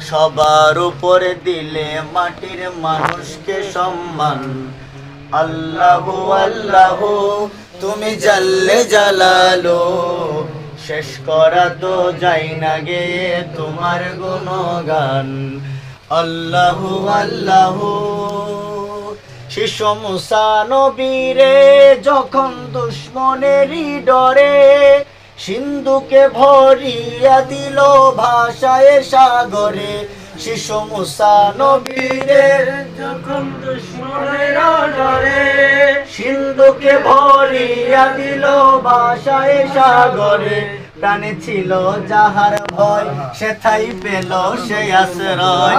সবার উপরে দিলে মাটির মানুষকে সম্মান। আল্লাহু, আল্লাহ, তুমি জাল্লে জালালো। শেষ করা তো যাই না গে তোমার গুণগান। আল্লাহু, আল্লাহ। শিশু মুসা নবীরে যখন দুশ্মনেরই ডরে সিন্ধুকে ভরিয়া দিল ভাষায় সাগরে। শিশু মুসা নবীরে। যখন দুশ্মনের ডরে সিন্ধুকে ভরিয়া দিল ভাষায় সাগরে। প্রাণে ছিল যাহার ভয় সেথাই পেল সে আশ্রয়।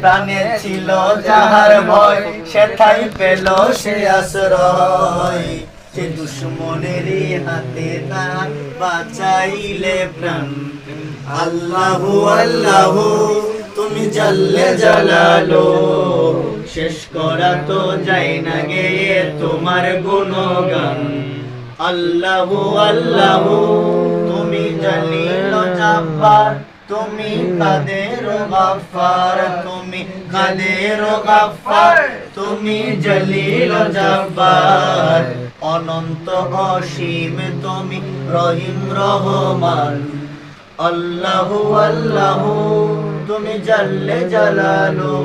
প্রাণে ছিল যাহার ভয় সেথাই পেল সে আশ্রয়। সে দুশ্মনেরই হাতে না বাঁচাইলে প্রাণ। আল্লাহু আল্লাহু, তুমি জাল্লে জালালো। শেষ করা তো যাই না গে তোমার গুণগান। আল্লাহু আল্লাহু, তুমি জালিল জাব্বার। তুমি কাদের গাফার তুমি কাদের গাফার তুমি জলিল জাব্বার। অনন্ত অসীম তুমি রহিম রহমান। আল্লাহু আল্লাহু তুমি জাল্লে জালালু।